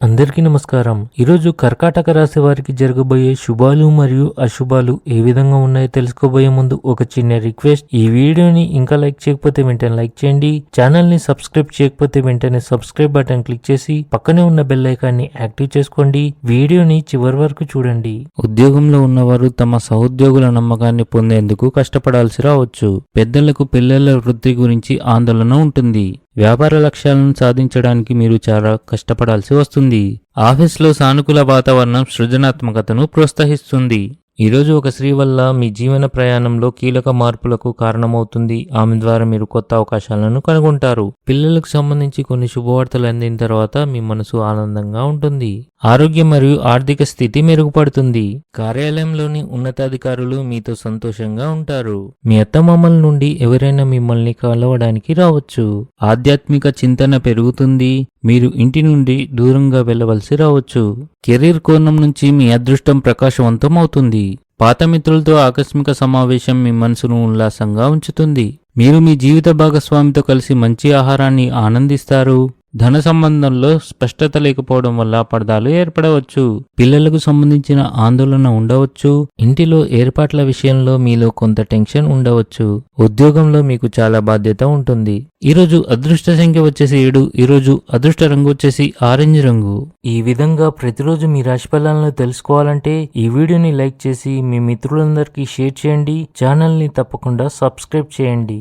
అందరికీ నమస్కారం. ఈరోజు కర్కాటక రాశి వారికి జరగబోయే శుభాలు మరియు అశుభాలు ఏ విధంగా ఉన్నాయో తెలుసుకోబోయే ముందు ఒక చిన్న రిక్వెస్ట్. ఈ వీడియోని ఇంకా లైక్ చేయకపోతే వెంటనే లైక్ చేయండి. ఛానల్ని సబ్స్క్రైబ్ చేయకపోతే వెంటనే సబ్స్క్రైబ్ బటన్ క్లిక్ చేసి పక్కనే ఉన్న బెల్ ఐకాన్ని యాక్టివ్ చేసుకోండి. వీడియోని చివరి వరకు చూడండి. ఉద్యోగంలో ఉన్నవారు తమ సహోద్యోగుల నమ్మకాన్ని పొందేందుకు కష్టపడాల్సి రావచ్చు. పెద్దలకు పిల్లల వృద్ధి గురించి ఆందోళన ఉంటుంది. వ్యాపార లక్ష్యాలను సాధించడానికి మీరు చాలా కష్టపడాల్సి వస్తుంది. ఆఫీస్లో సానుకూల వాతావరణం సృజనాత్మకతను ప్రోత్సహిస్తుంది. ఈరోజు ఒక స్త్రీ వల్ల మీ జీవన ప్రయాణంలో కీలక మార్పులకు కారణమవుతుంది. ఆమె ద్వారా మీరు కొత్త అవకాశాలను కనుగొంటారు. పిల్లలకు సంబంధించి కొన్ని శుభవార్తలు అందిన తర్వాత మీ మనసు ఆనందంగా ఉంటుంది. ఆరోగ్యం మరియు ఆర్థిక స్థితి మెరుగుపడుతుంది. కార్యాలయంలోని ఉన్నతాధికారులు మీతో సంతోషంగా ఉంటారు. మీ అత్తమామల నుండి ఎవరైనా మిమ్మల్ని కలవడానికి రావచ్చు. ఆధ్యాత్మిక చింతన పెరుగుతుంది. మీరు ఇంటి నుండి దూరంగా వెళ్ళవలసి రావచ్చు. కెరీర్ కోణం నుంచి మీ అదృష్టం ప్రకాశవంతం అవుతుంది పాత మిత్రులతో ఆకస్మిక సమావేశం మీ మనసును ఉల్లాసంగా ఉంచుతుంది. మీరు మీ జీవిత భాగస్వామితో కలిసి మంచి ఆహారాన్ని ఆనందిస్తారు. ధన సంబంధంలో స్పష్టత లేకపోవడం వల్ల పడదాలు ఏర్పడవచ్చు. పిల్లలకు సంబంధించిన ఆందోళన ఉండవచ్చు. ఇంటిలో ఏర్పాట్ల విషయంలో మీలో కొంత టెన్షన్ ఉండవచ్చు. ఉద్యోగంలో మీకు చాలా బాధ్యత ఉంటుంది. ఈరోజు అదృష్ట సంఖ్య వచ్చేసి ఏడు ఈరోజు అదృష్ట రంగు వచ్చేసి ఆరెంజ్ రంగు. ఈ విధంగా ప్రతిరోజు మీ రాశి ఫలాలను తెలుసుకోవాలంటే ఈ వీడియోని లైక్ చేసి మీ మిత్రులందరికీ షేర్ చేయండి. ఛానల్ని తప్పకుండా సబ్స్క్రైబ్ చేయండి.